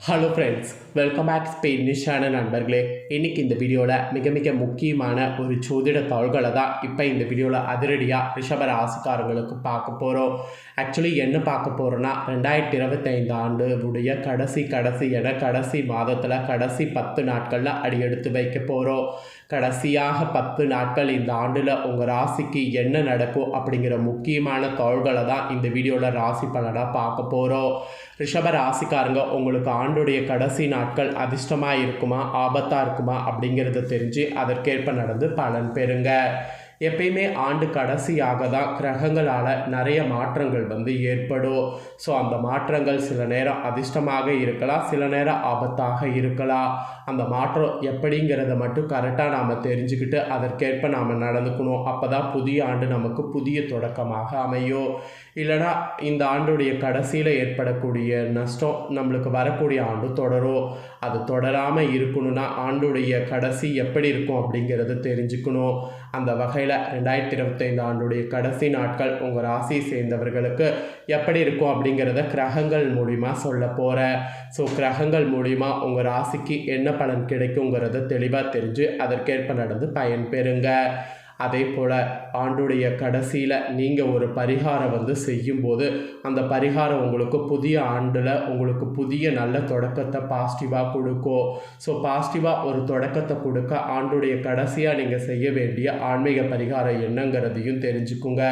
Hello friends welcome back ஸ்பெயினிஷான நண்பர்களே. இன்னைக்கு இந்த வீடியோவில் மிக மிக முக்கியமான ஒரு ஜோதிட தகவல்களை தான் இப்போ இந்த வீடியோவில் அதிரடியாக ரிஷப ராசிக்காரங்களுக்கு பார்க்க போகிறோம் ஆக்சுவலி என்ன பார்க்க போகிறோன்னா ரெண்டாயிரத்தி இருபத்தைந்து ஆண்டு உடைய கடைசி கடைசி என கடைசி மாதத்தில் கடைசி பத்து நாட்களில் அடியெடுத்து வைக்க போகிறோம் கடைசியாக பத்து நாட்கள் இந்த ஆண்டில் உங்கள் ராசிக்கு என்ன நடக்கும் அப்படிங்கிற முக்கியமான தகவல்களை தான் இந்த வீடியோவில் ராசி பலனாக பார்க்க போகிறோம் ரிஷப ராசிக்காரங்க உங்களுக்கு ஆண்டுடைய கடைசி நாட்கள் அதிர்ஷ்டமாக இருக்குமா ஆபத்தாக இருக்குமா அப்படிங்கிறத தெரிஞ்சு அதற்கேற்ப நடந்து பலன் பெறுங்க. எப்பயுமே ஆண்டு கடைசியாக தான் கிரகங்களால் நிறைய மாற்றங்கள் வந்து ஏற்படும். ஸோ அந்த மாற்றங்கள் சில நேரம் அதிர்ஷ்டமாக இருக்கலாம் சில நேரம் ஆபத்தாக இருக்கலாம். அந்த மாற்றம் எப்படிங்கிறத மட்டும் கரெக்டாக நாம் தெரிஞ்சுக்கிட்டு அதற்கேற்ப நாம் நடந்துக்கணும். அப்போ தான் புதிய ஆண்டு நமக்கு புதிய தொடக்கமாக அமையும். இல்லைனா இந்த ஆண்டுடைய கடைசியில் ஏற்படக்கூடிய நஷ்டம் நம்மளுக்கு வரக்கூடிய ஆண்டு தொடரும். அது தொடராமல் இருக்கணும்னா ஆண்டுடைய கடைசி எப்படி இருக்கும் அப்படிங்கிறத தெரிஞ்சுக்கணும். அந்த வகையில் ரெண்டாயிரத்தி இருபத்தைந்து ஆண்டுடைய கடைசி நாட்கள் உங்கள் ராசியை சேர்ந்தவர்களுக்கு எப்படி இருக்கும் அப்படிங்கிறத கிரகங்கள் மூலிமா சொல்ல போகிறேன் ஸோ கிரகங்கள் மூலிமா உங்கள் ராசிக்கு என்ன பலன் கிடைக்குங்கிறத தெளிவாக தெரிஞ்சு அதற்கேற்ப நடந்து பயன்பெறுங்க. அதே போல் ஆண்டுடைய கடைசியில் நீங்கள் ஒரு பரிகாரம் வந்து செய்யும்போது அந்த பரிகாரம் உங்களுக்கு புதிய ஆண்டில் உங்களுக்கு புதிய நல்ல தொடக்கத்தை பாசிட்டிவாக கொடுக்கும் ஸோ பாசிட்டிவாக ஒரு தொடக்கத்தை கொடுக்க ஆண்டுடைய கடைசியாக நீங்கள் செய்ய வேண்டிய ஆன்மீக பரிகாரம் என்னங்கிறதையும் தெரிஞ்சுக்குங்க.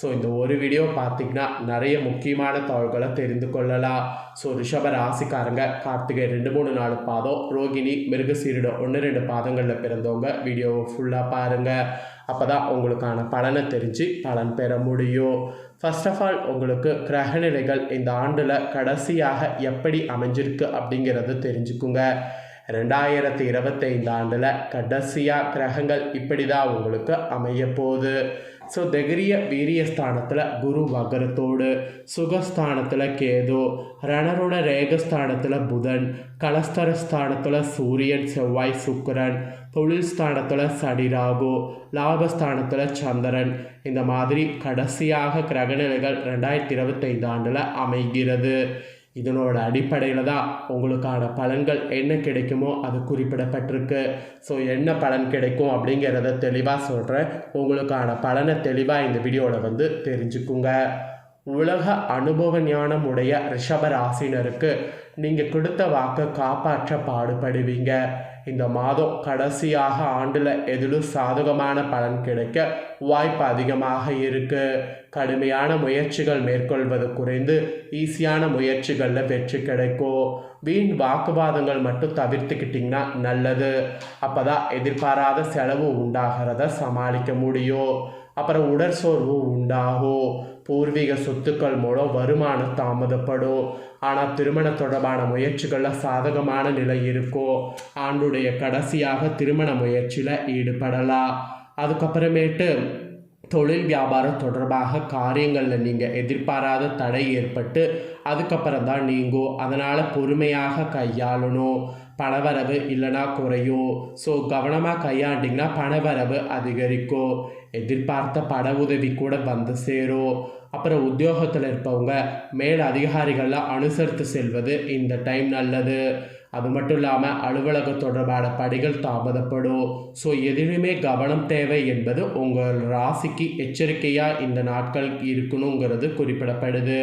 ஸோ இந்த ஒரு வீடியோ பார்த்தீங்கன்னா நிறைய முக்கியமான தகவல்களை தெரிந்து கொள்ளலாம். ஸோ ரிஷப ராசிக்காரங்க கார்த்திகை ரெண்டு மூணு நாலு பாதம் ரோகிணி மிருகசீரிடம் ஒன்று ரெண்டு பாதங்களில் பிறந்தவங்க வீடியோவை ஃபுல்லாக பாருங்கள் அப்போ தான் உங்களுக்கான பலனை தெரிஞ்சு பலன் பெற முடியும். ஃபர்ஸ்ட் ஆஃப் ஆல் உங்களுக்கு கிரகநிலைகள் இந்த ஆண்டில் கடைசியாக எப்படி அமைஞ்சிருக்கு அப்படிங்கிறத தெரிஞ்சுக்குங்க. ரெண்டாயிரத்தி இருபத்தைந்து ஆண்டில் கடைசியாக கிரகங்கள் இப்படி தான் உங்களுக்கு அமைய போகுது ஸோ தைரிய வீரியஸ்தானத்தில் குரு வகரத்தோடு சுகஸ்தானத்தில் கேது ரணரோட ரேகஸ்தானத்தில் புதன் கலஸ்தரஸ்தானத்தில் சூரியன் செவ்வாய் சுக்கரன் தொழில் ஸ்தானத்தில் சடிராகு லாபஸ்தானத்தில் சந்திரன் இந்த மாதிரி கடைசியாக கிரகநிலைகள் ரெண்டாயிரத்தி இருபத்தைந்து ஆண்டில் அமைகிறது இதனோட அடிப்படையில் தான் உங்களுக்கான பலன்கள் என்ன கிடைக்குமோ அது குறிப்பிடப்பட்டிருக்கு. ஸோ என்ன பலன் கிடைக்கும் அப்படிங்கிறத தெளிவாக சொல்கிறேன் உங்களுக்கான பலனை தெளிவாக இந்த வீடியோவில் வந்து தெரிஞ்சுக்குங்க. உலக அனுபவ ஞானம் உடைய ரிஷப ராசினருக்கு நீங்கள் கொடுத்த வாக்கை காப்பாற்ற பாடுபடுவீங்க. இந்த மாதம் கடைசியாக ஆண்டில் எதிலும் சாதகமான பலன் கிடைக்க வாய்ப்பு அதிகமாக இருக்குது கடுமையான முயற்சிகள் மேற்கொள்வது குறைந்து ஈஸியான முயற்சிகளில் வெற்றி கிடைக்கும். வீண் வாக்குவாதங்கள் மட்டும் தவிர்த்துக்கிட்டிங்கன்னா நல்லது. அப்போ தான் எதிர்பாராத செலவு உண்டாகிறத சமாளிக்க முடியும். அப்புறம் உடற்சோர்வு உண்டாகும். பூர்வீக சொத்துக்கள் மூலம் வருமானம் தாமதப்படும். ஆனால் திருமண தொடர்பான முயற்சிகளில் சாதகமான நிலை இருக்கும் ஆண்டுடைய கடைசியாக திருமண முயற்சியில் ஈடுபடலாம் அதுக்கப்புறமேட்டு தொழில் வியாபாரம் தொடர்பாக காரியங்களில் நீங்கள் எதிர்பாராத தடை ஏற்பட்டு அதுக்கப்புறம் தான் நீங்கும் அதனால் பொறுமையாக கையாளணும். பணவரவு இல்லைனா குறையும். ஸோ கவனமாக கையாண்டிங்கன்னா பணவரவு அதிகரிக்கும். எதிர்பார்த்த பண உதவி கூட வந்து சேரும். அப்புறம் உத்தியோகத்தில் இருப்பவங்க மேல் அதிகாரிகள்லாம் அனுசரித்து செல்வது இந்த டைம் நல்லது. அது மட்டும் இல்லாமல் அலுவலக தொடர்பான படிகள் தாமதப்படும். ஸோ எதிலுமே கவனம் தேவை என்பது உங்கள் ராசிக்கு எச்சரிக்கையாக இந்த நாட்கள் இருக்கணுங்கிறது குறிப்பிடப்படுது.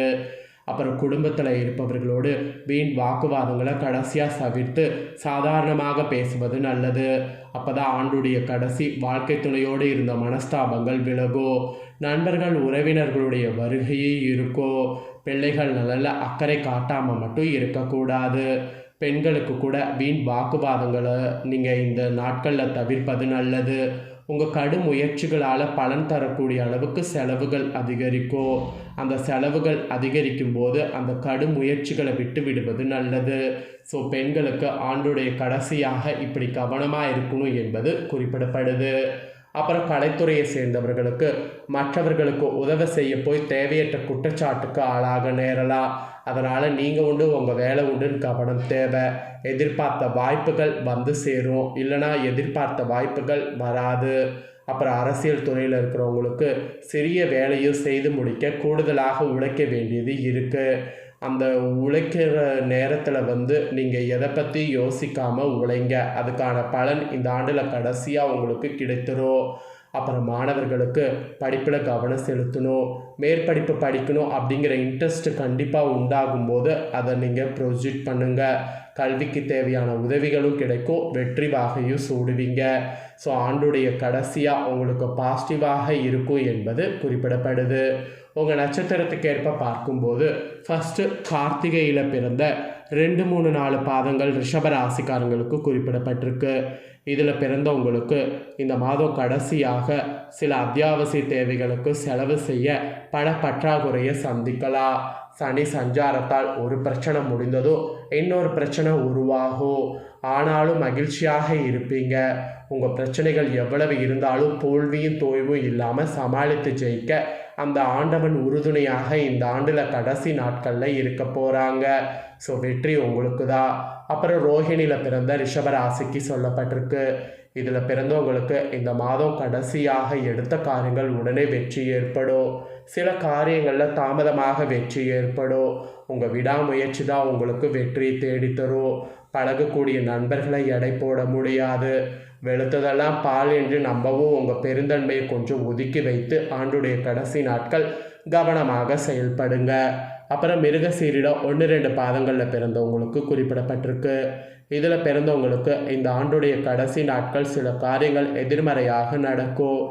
அப்புறம் குடும்பத்தில் இருப்பவர்களோடு வீண் வாக்குவாதங்களை கடைசியாக தவிர்த்து சாதாரணமாக பேசுவது நல்லது. அப்போ தான் ஆண்டுடைய கடைசி வாழ்க்கை துணையோடு இருந்த மனஸ்தாபங்கள் விலகும் நண்பர்கள் உறவினர்களுடைய வருகையே இருக்கும் பிள்ளைகள் நல்ல அக்கறை காட்டாமல் மட்டும் இருக்கக்கூடாது. பெண்களுக்கு கூட வீண் வாக்குவாதங்களை நீங்கள் இந்த நாட்களில் தவிர்ப்பது நல்லது. உங்கள் கடும் முயற்சிகளால் பலன் தரக்கூடிய அளவுக்கு செலவுகள் அதிகரிக்கும் அந்த செலவுகள் அதிகரிக்கும் போது அந்த கடும் முயற்சிகளை விட்டு விடுவது நல்லது. ஸோ பெண்களுக்கு ஆண்டுடைய கடைசியாக இப்படி கவனமாக இருக்கணும் என்பது குறிப்பிடப்படுது. அப்புறம் கலைத்துறையை சேர்ந்தவர்களுக்கு மற்றவர்களுக்கு உதவி செய்ய போய் தேவையற்ற குற்றச்சாட்டுக்கு ஆளாக நேரலாம். அதனால் நீங்கள் உண்டு உங்கள் வேலை உண்டுன்னு கவனம் தேவை. எதிர்பார்த்த வாய்ப்புகள் வந்து சேரும். இல்லைனா எதிர்பார்த்த வாய்ப்புகள் வராது. அப்புறம் அரசியல் துறையில் இருக்கிறவங்களுக்கு சிறிய வேலையும் செய்து முடிக்க கூடுதலாக உழைக்க வேண்டியது இருக்குது அந்த உழைக்கிற நேரத்தில் வந்து நீங்கள் எதை பற்றி யோசிக்காமல் உழைங்க. அதுக்கான பலன் இந்த ஆண்டில் கடைசியாக உங்களுக்கு கிடைத்துரும். அப்புறம் மாணவர்களுக்கு படிப்பில் கவனம் செலுத்தணும். மேற்படிப்பு படிக்கணும் அப்படிங்கிற இன்ட்ரெஸ்ட் கண்டிப்பாக உண்டாகும் போது அதை நீங்கள் ப்ரொஜெக்ட் பண்ணுங்கள் கல்விக்கு தேவையான உதவிகளும் கிடைக்கும். வெற்றி வாகையும் சூடுவீங்க. ஸோ ஆண்டுடைய கடைசியாக உங்களுக்கு பாசிட்டிவாக இருக்கும் என்பது குறிப்பிடப்படுது. உங்கள் நட்சத்திரத்துக்கு ஏற்ப பார்க்கும்போது ஃபஸ்ட்டு கார்த்திகையில் பிறந்த ரெண்டு மூணு நாலு பாதங்கள் ரிஷப ராசிக்காரங்களுக்கு குறிப்பிடப்பட்டிருக்கு. இதில் பிறந்தவங்களுக்கு இந்த மாதம் கடைசியாக சில அத்தியாவசிய தேவைகளுக்கு செலவு செய்ய பல பற்றாக்குறையை சந்திக்கலாம். சனி சஞ்சாரத்தால் ஒரு பிரச்சனை முடிந்ததோ இன்னொரு பிரச்சனை உருவாகும். ஆனாலும் மகிழ்ச்சியாக இருப்பீங்க. உங்கள் பிரச்சனைகள் எவ்வளவு இருந்தாலும் தோல்வியும் தோய்வும் இல்லாமல் சமாளித்து ஜெயிக்க அந்த ஆண்டவன் உறுதுணையாக இந்த ஆண்டில் கடைசி நாட்களில் இருக்க போகிறாங்க ஸோ வெற்றி உங்களுக்கு தான் அப்புறம் ரோஹிணியில் பிறந்த ரிஷபராசிக்கு சொல்லப்பட்டிருக்கு. இதில் பிறந்தவங்களுக்கு இந்த மாதம் கடைசியாக எடுத்த காரியங்கள் உடனே வெற்றி ஏற்படும். சில காரியங்களில் தாமதமாக வெற்றி ஏற்படும். உங்கள் விடாமுயற்சி தான் உங்களுக்கு வெற்றி தேடித்தரும். பழகக்கூடிய நண்பர்களை எடை போட முடியாது. வெளுத்ததெல்லாம் பால் என்று நம்பவும் உங்கள் பெருந்தன்மையை கொஞ்சம் ஒதுக்கி வைத்து ஆண்டுடைய கடைசி நாட்கள் கவனமாக செயல்படுங்க. அப்புறம் மிருகசீரிடம் ஒன்று ரெண்டு பாதங்களில் பிறந்தவங்களுக்கு குறிப்பிடப்பட்டிருக்கு. இதில் பிறந்தவங்களுக்கு இந்த ஆண்டுடைய கடைசி நாட்கள் சில காரியங்கள் எதிர்மறையாக நடக்கும்.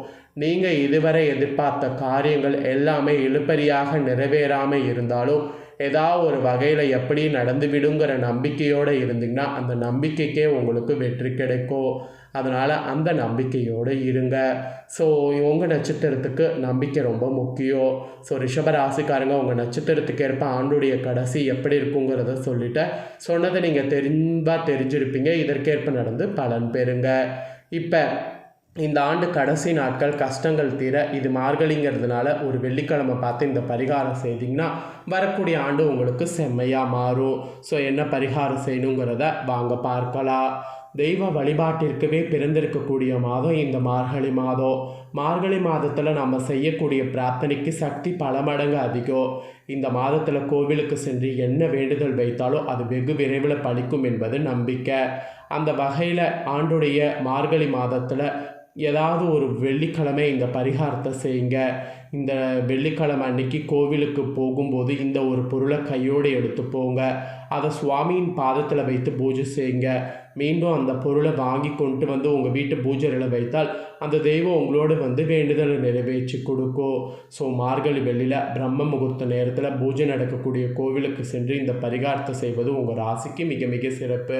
நீங்கள் இதுவரை எதிர்பார்த்த காரியங்கள் எல்லாமே இழுப்பறியாக நிறைவேறாமல் இருந்தாலும் ஏதாவது ஒரு வகையில் எப்படி நடந்துவிடுங்கிற நம்பிக்கையோடு இருந்தீங்கன்னா அந்த நம்பிக்கைக்கே உங்களுக்கு வெற்றி கிடைக்கும். அதனால் அந்த நம்பிக்கையோடு இருங்க. ஸோ உங்கள் நட்சத்திரத்துக்கு நம்பிக்கை ரொம்ப முக்கியம். ஸோ ரிஷப ராசிக்காரங்க உங்கள் நட்சத்திரத்துக்கு ஏற்ப ஆண்டுடைய கடைசி எப்படி இருக்குங்கிறத சொல்லிவிட்டு சொன்னதை நீங்கள் தெரிஞ்பாக தெரிஞ்சிருப்பீங்க. இதற்கேற்ப நடந்து பலன் பெறுங்க. இப்போ இந்த ஆண்டு கடைசி நாட்கள் கஷ்டங்கள் தீர இது மார்கழிங்கிறதுனால ஒரு வெள்ளிக்கிழமை பார்த்து இந்த பரிகாரம் செய்திங்கன்னா வரக்கூடிய ஆண்டு உங்களுக்கு செம்மையாக மாறும். ஸோ என்ன பரிகாரம் செய்யணுங்கிறத வாங்க பார்க்கலாம். தெய்வ வழிபாட்டிற்கவே பிறந்திருக்கக்கூடிய மாதம் இந்த மார்கழி மாதம். மார்கழி மாதத்தில் நம்ம செய்யக்கூடிய பிரார்த்தனைக்கு சக்தி பல மடங்கு அதிகம். இந்த மாதத்தில் கோவிலுக்கு சென்று என்ன வேண்டுதல் வைத்தாலும் அது வெகு விரைவில் பலிக்கும் என்பது நம்பிக்கை. அந்த வகையில் ஆண்டுடைய மார்கழி மாதத்தில் ஏதாவது ஒரு வெள்ளிக்கிழமை இந்த பரிகாரத்தை செய்யுங்க. இந்த வெள்ளிக்கிழமை அன்னைக்கு கோவிலுக்கு போகும்போது இந்த ஒரு பொருளை கையோடு எடுத்து போங்க. அதை சுவாமியின் பாதத்தில் வைத்து பூஜை செய்யுங்க. மீண்டும் அந்த பொருளை வாங்கி கொண்டு வந்து உங்கள் வீட்டு பூஜையில் வைத்தால் அந்த தெய்வம் உங்களோடு வந்து வேண்டுதலை நிறைவேற்றி கொடுக்கும். ஸோ மார்கழி வெள்ளியில் பிரம்ம முகூர்த்த நேரத்தில் பூஜை நடக்கக்கூடிய கோவிலுக்கு சென்று இந்த பரிகாரத்தை செய்வது உங்கள் ராசிக்கு மிக மிக சிறப்பு.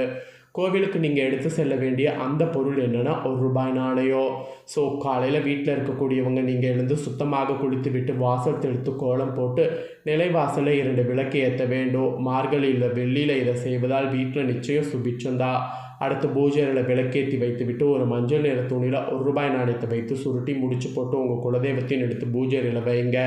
கோவிலுக்கு நீங்கள் எடுத்து செல்ல வேண்டிய அந்த பொருள் என்னென்னா ஒரு ரூபாய் நாணயம் ஸோ காலையில் வீட்டில் இருக்கக்கூடியவங்க நீங்கள் எழுந்து சுத்தமாக குளித்து விட்டு வாசல் தெளித்து கோலம் போட்டு நிலைவாசலில் இரண்டு விளக்கு ஏற்ற வேண்டும். மார்கழியில் வெள்ளியில் இதை செய்வதால் வீட்டில் நிச்சயம் சுபிச்சந்தா அடுத்து பூஜையில் விளக்கேற்றி வைத்து விட்டு ஒரு மஞ்சள் நிற துணியில் ஒரு ரூபாய் நாணயத்தை வைத்து சுருட்டி முடிச்சு போட்டு உங்கள் குலதெய்வத்தையும் எடுத்து பூஜையில் வைங்க.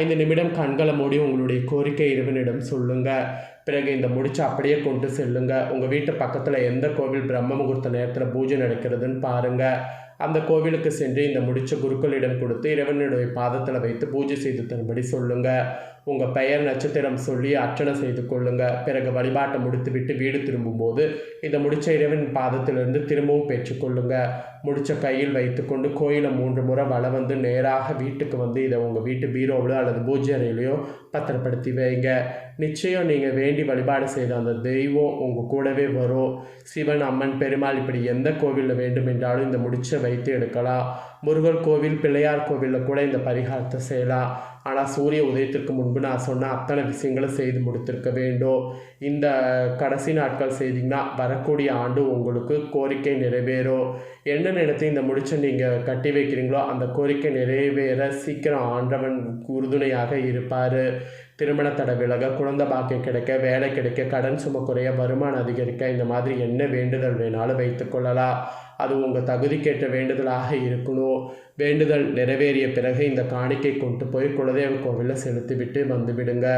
ஐந்து நிமிடம் கண்களை மூடி உங்களுடைய கோரிக்கை இறைவனிடம் சொல்லுங்கள் பிறகு இந்த முடிச்சு அப்படியே கொண்டு செல்லுங்க. உங்கள் வீட்டு பக்கத்தில் எந்த கோவில் பிரம்ம முகூர்த்த நேரத்தில் பூஜை நடக்கிறதுன்னு பாருங்கள் அந்த கோவிலுக்கு சென்று இந்த முடிச்ச குருக்களிடம் கொடுத்து இறைவனுடைய பாதத்தில் வைத்து பூஜை செய்து தரும்படி சொல்லுங்கள் உங்கள் பெயர் நட்சத்திரம் சொல்லி அர்ச்சனை செய்து கொள்ளுங்கள் பிறகு வழிபாட்டை முடித்துவிட்டு வீடு திரும்பும்போது இந்த முடிச்ச இறைவன் பாதத்திலிருந்து திரும்பவும் பெற்றுக்கொள்ளுங்க. முடிச்ச கையில் வைத்துக்கொண்டு கோயிலை மூன்று முறை வள வந்து நேராக வீட்டுக்கு வந்து இதை உங்கள் வீட்டு பீரோவிலோ அல்லது பூஜை அறையிலையோ பத்திரப்படுத்தி வைங்க. நிச்சயம் நீங்கள் வேண்டி வழிபாடு செய்த அந்த தெய்வம் உங்கள் கூடவே வரும் சிவன் அம்மன் பெருமாள் இப்படி எந்த கோவிலில் வேண்டுமென்றாலும் இந்த முடிச்ச வைத்து எடுக்கலாம். முருகர் கோவில் பிள்ளையார் கோவிலில் கூட இந்த பரிகாரத்தை செய்யலாம். ஆனால் சூரிய உதயத்திற்கு முன்பு நான் சொன்ன அத்தனை விஷயங்களும் செய்து முடித்திருக்க வேண்டும். இந்த கடைசி நாட்கள் செய்தீங்கன்னா வரக்கூடிய ஆண்டு உங்களுக்கு கோரிக்கை நிறைவேறும். என்ன நினைத்து இந்த முடிச்சை நீங்கள் கட்டி வைக்கிறீங்களோ அந்த கோரிக்கை நிறைவேற சீக்கிரம் ஆண்டவன் உறுதுணையாக இருப்பார். திருமண தடை விலக குழந்தை பாக்கியம் கிடைக்க வேலை கிடைக்க கடன் சும குறைய வருமானம் அதிகரிக்க இந்த மாதிரி என்ன வேண்டுதல் வேணாலும் வைத்துக்கொள்ளலாம் அது உங்கள் தகுதிக்கேற்ற வேண்டுதலாக இருக்கணும். வேண்டுதல் நிறைவேறிய பிறகு இந்த காணிக்கை கொண்டு போய் குலதெய்வ கோவிலில் செலுத்திவிட்டு வந்துவிடுங்க.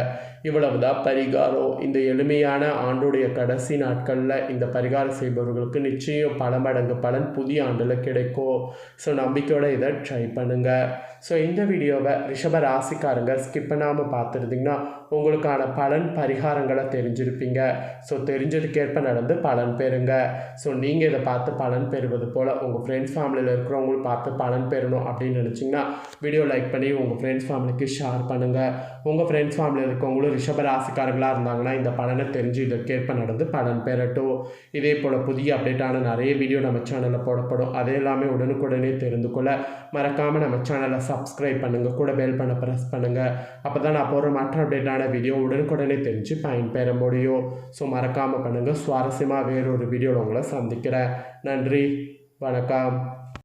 இவ்வளவுதான் பரிகாரம். இந்த எளிமையான ஆண்டுடைய கடைசி நாட்களில் இந்த பரிகாரம் செய்பவர்களுக்கு நிச்சயம் பல மடங்கு பலன் புதிய ஆண்டில் கிடைக்கும். ஸோ நம்பிக்கையோடு இதை ட்ரை பண்ணுங்கள் ஸோ இந்த வீடியோவை ரிஷப ராசிக்காரங்க ஸ்கிப் பண்ணாமல் பார்த்துருந்தீங்கன்னா உங்களுக்கான பலன் பரிகாரங்களை தெரிஞ்சிருப்பீங்க. ஸோ தெரிஞ்சதுக்கேற்ப நடந்து பலன் பெறுங்க. ஸோ நீங்கள் இதை பார்த்து பலன் பெறுவது போல் உங்கள் ஃப்ரெண்ட்ஸ் ஃபேமிலியில் இருக்கிறவங்களும் பார்த்து பலன் பெறணும் அப்படின்னு நினச்சிங்கன்னா வீடியோ லைக் பண்ணி உங்கள் ஃப்ரெண்ட்ஸ் ஃபேமிலிக்கு ஷேர் பண்ணுங்கள் உங்கள் ஃப்ரெண்ட்ஸ் ஃபேமிலியில் இருக்கவங்களும் ரிஷப ராசிக்காரர்களாக இருந்தாங்கன்னா இந்த பலனை தெரிஞ்சு இதற்கேற்ப நடந்து பலன் பெறட்டும். இதே போல் புதிய அப்டேட்டான நிறைய வீடியோ நம்ம சேனலில் போடப்படும். அது எல்லாமே உடனுக்குடனே தெரிந்து கொள்ள மறக்காமல் நம்ம சேனலை சப்ஸ்கிரைப் பண்ணுங்கள் கூட பெல் பண்ண ப்ரெஸ் பண்ணுங்கள் அப்போ தான் நான் போகிற மற்ற அப்டேட்டான வீடியோ உடனுக்குடனே தெரிஞ்சு பயன்பெற முடியும். ஸோ மறக்காமல் பண்ணுங்கள் சுவாரஸ்யமாக வேறொரு வீடியோவில் உங்களை சந்திக்கிறேன். நன்றி வணக்கம்